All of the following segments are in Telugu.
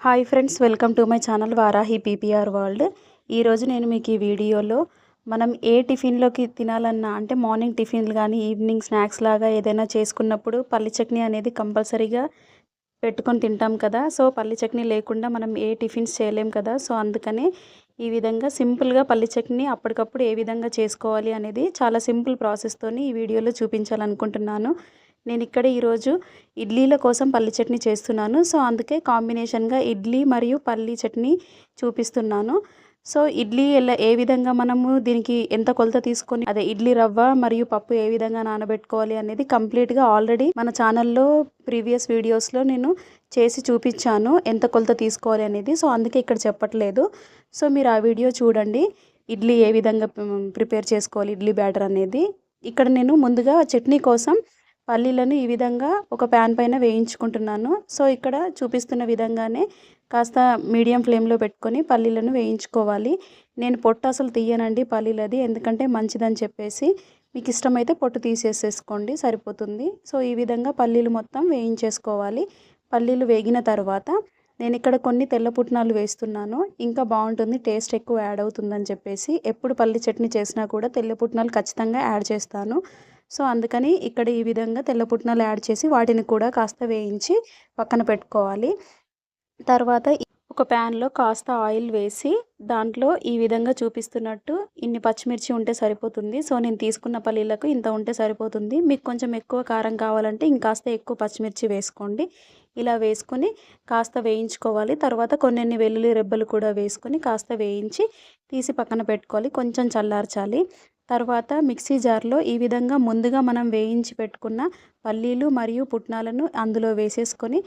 Hi friends welcome to my channel Varahi PPR world. ఈరోజు నేను మీకు ఈ వీడియోలో మనం ఏ టిఫిన్లోకి తినాలన్నా అంటే మార్నింగ్ టిఫిన్లు కానీ ఈవినింగ్ స్నాక్స్ లాగా ఏదైనా చేసుకున్నప్పుడు పల్లి చట్నీ అనేది కంపల్సరీగా పెట్టుకొని తింటాం కదా. సో పల్లి చట్నీ లేకుండా మనం ఏ టిఫిన్స్ చేయలేం కదా. సో అందుకనే ఈ విధంగా సింపుల్గా పల్లి చట్నీ అప్పటికప్పుడు ఏ విధంగా చేసుకోవాలి అనేది చాలా సింపుల్ ప్రాసెస్తోని ఈ వీడియోలో చూపించాలనుకుంటున్నాను. నేను ఇక్కడ ఈరోజు ఇడ్లీల కోసం పల్లి చట్నీ చేస్తున్నాను. సో అందుకే కాంబినేషన్గా ఇడ్లీ మరియు పల్లి చట్నీ చూపిస్తున్నాను. సో ఇడ్లీ ఎలా ఏ విధంగా మనము దీనికి ఎంత కొలత తీసుకొని అదే ఇడ్లీ రవ్వ మరియు పప్పు ఏ విధంగా నానబెట్టుకోవాలి అనేది కంప్లీట్గా ఆల్రెడీ మన ఛానల్లో ప్రీవియస్ వీడియోస్లో నేను చేసి చూపించాను ఎంత కొలత తీసుకోవాలి అనేది. సో అందుకే ఇక్కడ చెప్పట్లేదు. సో మీరు ఆ వీడియో చూడండి. ఇడ్లీ ఏ విధంగా ప్రిపేర్ చేసుకోవాలి ఇడ్లీ బ్యాటర్ అనేది. ఇక్కడ నేను ముందుగా చట్నీ కోసం పల్లీలను ఈ విధంగా ఒక ప్యాన్ పైన వేయించుకుంటున్నాను. సో ఇక్కడ చూపిస్తున్న విధంగానే కాస్త మీడియం ఫ్లేమ్లో పెట్టుకొని పల్లీలను వేయించుకోవాలి. నేను పొట్టు అసలు తీయనండి పల్లీలది ఎందుకంటే మంచిదని చెప్పేసి. మీకు ఇష్టమైతే పొట్టు తీసేసేసుకోండి సరిపోతుంది. సో ఈ విధంగా పల్లీలు మొత్తం వేయించేసుకోవాలి. పల్లీలు వేగిన తర్వాత నేను ఇక్కడ కొన్ని తెల్ల పుట్నాలు వేస్తున్నాను. ఇంకా బాగుంటుంది టేస్ట్ ఎక్కువ యాడ్ అవుతుందని చెప్పేసి. ఎప్పుడు పల్లి చట్నీ చేసినా కూడా తెల్ల పుట్నాలు ఖచ్చితంగా యాడ్ చేస్తాను. సో అందుకని ఇక్కడ ఈ విధంగా తెల్ల పుట్నాలు యాడ్ చేసి వాటిని కూడా కాస్త వేయించి పక్కన పెట్టుకోవాలి. తర్వాత ఒక ప్యాన్లో కాస్త ఆయిల్ వేసి దాంట్లో ఈ విధంగా చూపిస్తున్నట్టు ఇన్ని పచ్చిమిర్చి ఉంటే సరిపోతుంది. సో నేను తీసుకున్న పల్లీలకు ఇంత ఉంటే సరిపోతుంది. మీకు కొంచెం ఎక్కువ కారం కావాలంటే ఇంకాస్త ఎక్కువ పచ్చిమిర్చి వేసుకోండి. ఇలా వేసుకొని కాస్త వేయించుకోవాలి. తర్వాత కొన్ని వెల్లుల్లి రెబ్బలు కూడా వేసుకొని కాస్త వేయించి తీసి పక్కన పెట్టుకోవాలి. కొంచెం చల్లార్చాలి. తర్వాత మిక్సీ జార్లో ఈ విధంగా ముందుగా మనం వేయించి పెట్టుకున్న పల్లీలు మరియు పుట్నాలను అందులో వేసేసుకొని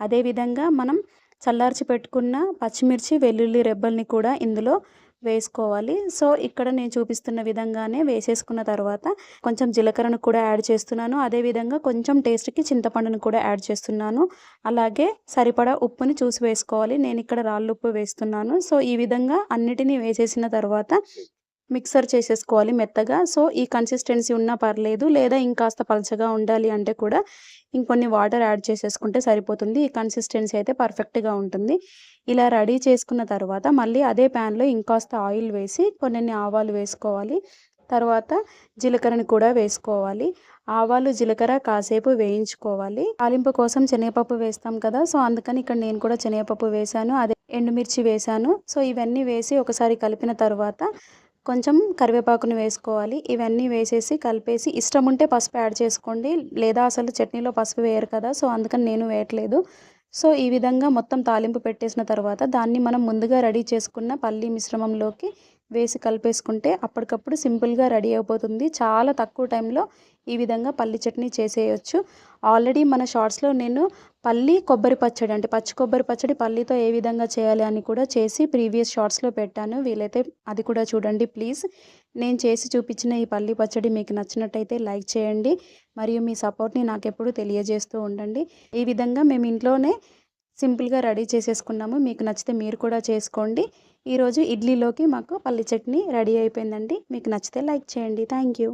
అదేవిధంగా మనం చల్లార్చి పెట్టుకున్న పచ్చిమిర్చి వెల్లుల్లి రెబ్బల్ని కూడా ఇందులో వేసుకోవాలి. సో ఇక్కడ నేను చూపిస్తున్న విధంగానే వేసేసుకున్న తర్వాత కొంచెం జీలకర్రను కూడా యాడ్ చేస్తున్నాను. అదేవిధంగా కొంచెం టేస్ట్కి చింతపండును కూడా యాడ్ చేస్తున్నాను. అలాగే సరిపడా ఉప్పుని చూసి వేసుకోవాలి. నేను ఇక్కడ రాళ్ళు ఉప్పు వేస్తున్నాను. సో ఈ విధంగా అన్నిటినీ వేసేసిన తర్వాత మిక్సర్ చేసేసుకోవాలి మెత్తగా. సో ఈ కన్సిస్టెన్సీ ఉన్నా పర్లేదు లేదా ఇంకాస్త పలచగా ఉండాలి అంటే కూడా ఇంకొన్ని వాటర్ యాడ్ చేసేసుకుంటే సరిపోతుంది. ఈ కన్సిస్టెన్సీ అయితే పర్ఫెక్ట్గా ఉంటుంది. ఇలా రెడీ చేసుకున్న తర్వాత మళ్ళీ అదే ప్యాన్లో ఇంకాస్త ఆయిల్ వేసి కొన్ని ఆవాలు వేసుకోవాలి. తర్వాత జీలకర్రని కూడా వేసుకోవాలి. ఆవాలు జీలకర్ర కాసేపు వేయించుకోవాలి. తాలింపు కోసం శనగపప్పు వేస్తాం కదా సో అందుకని ఇక్కడ నేను కూడా శనగపప్పు వేశాను అదే ఎండుమిర్చి వేశాను. సో ఇవన్నీ వేసి ఒకసారి కలిపిన తర్వాత కొంచెం కరివేపాకుని వేసుకోవాలి. ఇవన్నీ వేసేసి కలిపేసి ఇష్టం ఉంటే పసుపు యాడ్ చేసుకోండి. లేదా అసలు చట్నీలో పసుపు వేయరు కదా సో అందుకని నేను వేయట్లేదు. సో ఈ విధంగా మొత్తం తాలింపు పెట్టేసిన తర్వాత దాన్ని మనం ముందుగా రెడీ చేసుకున్న పల్లీ మిశ్రమంలోకి వేసి కలిపేసుకుంటే అప్పటికప్పుడు సింపుల్గా రెడీ అయిపోతుంది. చాలా తక్కువ టైంలో ఈ విధంగా పల్లి చట్నీ చేసేయచ్చు. ఆల్రెడీ మన షార్ట్స్లో నేను పల్లి కొబ్బరి పచ్చడి అంటే పచ్చి కొబ్బరి పచ్చడి పల్లితో ఏ విధంగా చేయాలి అని కూడా చేసి ప్రీవియస్ షార్ట్స్లో పెట్టాను. వీలైతే అది కూడా చూడండి ప్లీజ్. నేను చేసి చూపించిన ఈ పల్లి పచ్చడి మీకు నచ్చినట్టయితే లైక్ చేయండి. మరియు మీ సపోర్ట్ని నాకు ఎప్పుడు తెలియజేస్తూ ఉండండి. ఈ విధంగా మేము ఇంట్లోనే సింపుల్గా రెడీ చేసేసుకున్నాము. మీకు నచ్చితే మీరు కూడా చేసుకోండి. ఈరోజు ఇడ్లీలోకి మాకు పల్లి చట్నీ రెడీ అయిపోయిందండి. మీకు నచ్చితే లైక్ చేయండి. Thank you.